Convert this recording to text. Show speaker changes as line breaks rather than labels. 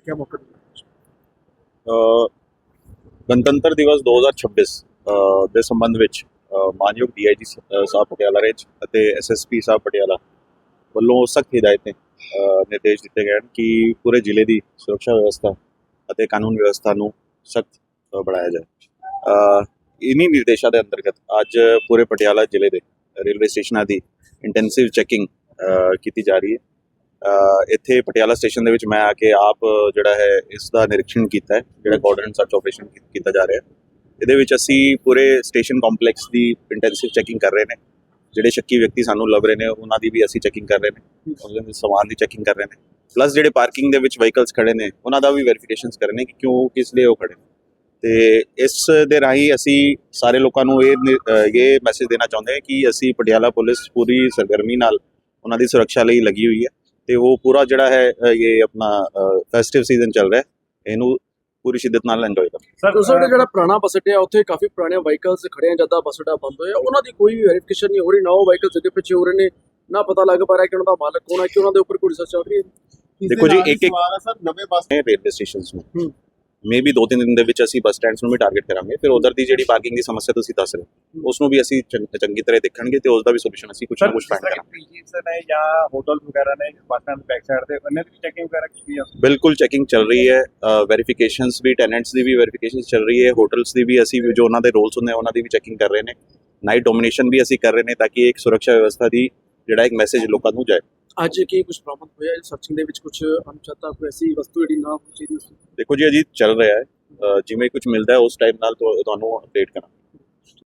ਦੇਖਿਆ ਮੌਕੇ
ਗਣਤੰਤਰ ਦਿਵਸ 2026 ਅ, ਦੇ ਸੰਬੰਧ ਵਿੱਚ ਅ, ਮਾਨਯੋਗ ਡੀਆਈਜੀ ਸਾਹਿਬ ਪਟਿਆਲਾ ਰੇਂਜ ਅਤੇ ਐਸਐਸਪੀ ਸਾਹਿਬ ਪਟਿਆਲਾ ਵੱਲੋਂ ਸਖਤ ਹਦਾਇਤਾਂ ਨਿਰਦੇਸ਼ ਦਿੱਤੇ ਗਏ ਹਨ ਕਿ ਪੂਰੇ ਜ਼ਿਲ੍ਹੇ ਦੀ ਸੁਰੱਖਿਆ ਵਿਵਸਥਾ ਅਤੇ ਕਾਨੂੰਨ ਵਿਵਸਥਾ ਨੂੰ ਸਖਤ ਬਣਾਇਆ ਜਾਏ ਅ, ਨਿਰਦੇਸ਼ਾਂ ਦੇ ਅੰਤਰਗਤ ਅੱਜ ਪੂਰੇ ਪਟਿਆਲਾ ਜ਼ਿਲ੍ਹੇ ਦੇ ਰੇਲਵੇ ਸਟੇਸ਼ਨਾਂ ਦੀ ਇੰਟੈਂਸਿਵ ਚੈਕਿੰਗ ਕੀਤੀ ਜਾ ਰਹੀ ਹੈ ਇੱਥੇ ਪਟਿਆਲਾ ਸਟੇਸ਼ਨ ਦੇ ਵਿੱਚ ਮੈਂ ਆ ਕੇ ਆਪ ਜਿਹੜਾ ਹੈ ਇਸ ਦਾ ਨਿਰੀਖਣ ਕੀਤਾ ਹੈ ਜਿਹੜਾ ਕੋਆਰਡੀਨੇਟ ਸਰਚ ਆਪਰੇਸ਼ਨ ਕੀਤਾ ਜਾ ਰਿਹਾ ਹੈ। ਇਹਦੇ ਵਿੱਚ ਅਸੀਂ ਪੂਰੇ ਸਟੇਸ਼ਨ ਕੰਪਲੈਕਸ ਦੀ ਇੰਟੈਂਸਿਵ ਚੈਕਿੰਗ ਕਰ ਰਹੇ ਨੇ। ਜਿਹੜੇ ਸ਼ੱਕੀ ਵਿਅਕਤੀ ਸਾਨੂੰ ਲੱਭ ਰਹੇ ਨੇ ਉਹਨਾਂ ਦੀ ਵੀ ਅਸੀਂ ਚੈਕਿੰਗ ਕਰ ਰਹੇ ਨੇ। ਉਹਨਾਂ ਦੇ ਸਮਾਨ ਦੀ ਚੈਕਿੰਗ ਕਰ ਰਹੇ ਨੇ। ਪਲੱਸ ਜਿਹੜੇ ਪਾਰਕਿੰਗ ਦੇ ਵਿੱਚ ਵਹੀਕਲਸ ਖੜੇ ਨੇ ਉਹਨਾਂ ਦਾ ਵੀ ਵੈਰੀਫਿਕੇਸ਼ਨਸ ਕਰ ਰਹੇ ਨੇ ਕਿ ਕਿਉਂ ਕਿਸ ਲਈ ਉਹ ਖੜੇ ਨੇ। ਤੇ ਇਸ ਦੇ ਰਾਹੀਂ ਅਸੀਂ ਸਾਰੇ ਲੋਕਾਂ ਨੂੰ ਇਹ ਇਹ ਮੈਸੇਜ ਦੇਣਾ ਚਾਹੁੰਦੇ ਹਾਂ ਕਿ ਅਸੀਂ ਪਟਿਆਲਾ ਪੁਲਿਸ ਪੂਰੀ ਸਰਗਰਮੀ ਨਾਲ ਉਹਨਾਂ ਦੀ ਸੁਰੱਖਿਆ ਲਈ ਲੱਗੀ ਹੋਈ ਹੈ। ਤੇ ਉਹ ਪੂਰਾ ਜਿਹੜਾ ਹੈ ਅ, ਇਹ ਆਪਣਾ ਫੈਸਟਿਵ ਸੀਜ਼ਨ ਚੱਲ ਰਿਹਾ ਹੈ। ਇਹਨੂੰ ਪੂਰੀ ਸ਼ਿੱਦਤ ਨਾਲ ਇੰਜੋਏ ਕਰੋ।
ਸਰ ਉਸ ਵੇਲੇ ਜਿਹੜਾ ਪੁਰਾਣਾ ਬੱਸ ਅੱਡਾ ਉੱਥੇ ਕਾਫੀ ਪੁਰਾਣੇ ਵਹੀਕਲਸ ਖੜੇ ਆ ਜਦਾਂ ਬੱਸ ਅੱਡਾ ਬੰਦ ਹੋਇਆ ਉਹਨਾਂ ਦੀ ਕੋਈ ਵੀ ਵੈਰੀਫਿਕੇਸ਼ਨ ਨਹੀਂ ਹੋ ਰਹੀ ਨਾ ਉਹ ਵਹੀਕਲਸ ਅੱਗੇ ਪਿੱਛੇ ਹੋ ਰਹੇ ਨੇ ਨਾ ਪਤਾ ਲੱਗ ਪਾ ਰਿਹਾ ਕਿ ਉਹਨਾਂ ਦਾ ਮਾਲਕ ਕੌਣ ਹੈ ਕਿ ਉਹਨਾਂ ਦੇ ਉੱਪਰ ਕੋਈ ਰਿਸਰਚ ਚੱਲ ਰਹੀ ਹੈ।
ਦੇਖੋ ਜੀ, ਇੱਕ- ਇੱਕ-
ਸਰ ਨਵੇਂ ਬੱਸ
ਨੇ ਰੇਲਵੇ ਸਟੇਸ਼ਨਸ ਨੂੰ।
ਹੂੰ।
ਮੇਬੀ ਦੋ ਤਿੰਨ ਦਿਨ ਦੇ ਵਿੱਚ ਅਸੀਂ ਬੱਸ ਸਟੈਂਡਸ ਨੂੰ ਵੀ ਟਾਰਗੇਟ ਕਰਾਂਗੇ। ਫਿਰ ਉਧਰ ਦੀ ਜਿਹੜੀ ਪਾਰਕਿੰਗ ਦੀ ਸਮੱਸਿਆ ਤੁਸੀਂ ਦੱਸ ਰਹੇ ਉਸ ਨੂੰ ਵੀ ਅਸੀਂ ਚੰਗ- ਤਰ੍ਹਾਂ ਦੇਖਣਗੇ ਤੇ ਉਸ ਦਾ ਵੀ ਸੋਲੂਸ਼ਨ ਅਸੀਂ ਕੁਝ ਨਾ ਕੁਝ ਫਾਈਂਡ ਕਰਾਂਗੇ।
ਪੀਜੀਸ ਨੇ ਜਾਂ ਹੋਟਲ ਵਗੈਰਾ ਨੇ ਬੱਸ ਸਟੈਂਡ ਬੈਕ ਸਾਈਡ ਤੇ ਉਹਨਾਂ ਦੀ ਚੈਕਿੰਗ ਵਗੈਰਾ ਕੀਤੀ ਆ?
ਬਿਲਕੁਲ ਚੈਕਿੰਗ ਚੱਲ ਰਹੀ ਹੈ। ਵੈਰੀਫਿਕੇਸ਼ਨਸ ਵੀ ਟੈਨੈਂਟਸ ਦੀ ਵੀ ਵੈਰੀਫਿਕੇਸ਼ਨ ਚੱਲ ਰਹੀ ਹੈ। ਹੋਟਲਸ ਦੀ ਵੀ ਅਸੀਂ ਜੋ ਉਹਨਾਂ ਦੇ ਰੋਲਸ ਹੁੰਦੇ ਆ ਉਹਨਾਂ ਦੀ ਵੀ ਚੈਕਿੰਗ ਕਰ ਰਹੇ ਨੇ। ਨਾਈਟ ਡੋਮੀਨੇਸ਼ਨ ਵੀ ਅਸੀਂ ਕਰ ਰਹੇ ਨੇ ਤਾਂ ਕਿ ਇੱਕ ਸੁਰੱਖਿਆ ਵਿਵਸਥਾ ਦੀ ਜਿਹੜਾ ਇੱਕ ਮੈਸੇਜ ਲੋਕਾਂ ਨੂੰ ਜਾਏ।
ਅੱਜ ਕੀ ਕੁਝ ਬਰਾਮਦ ਹੋਇਆ? ਸਰਚਿੰਗ ਦੇ ਵਿੱਚ ਕੁਝ ਅਨੁਚਾਤਾ ਕੋਈ ਐਸੀ ਵਸਤੂ ਜਿਹੜੀ ਨਾ ਕੋਈ ਚੀਜ਼
ਦੇਖੋ ਜੀ ਅਜੀ ਚੱਲ ਰਿਹਾ ਹੈ। ਅ, ਜਿਵੇਂ ਕੁਝ ਮਿਲਦਾ ਹੈ ਉਸ ਟਾਈਮ ਨਾਲ ਤੁਹਾ- ਤੁਹਾਨੂੰ ਅਪਡੇਟ ਕਰਾਂ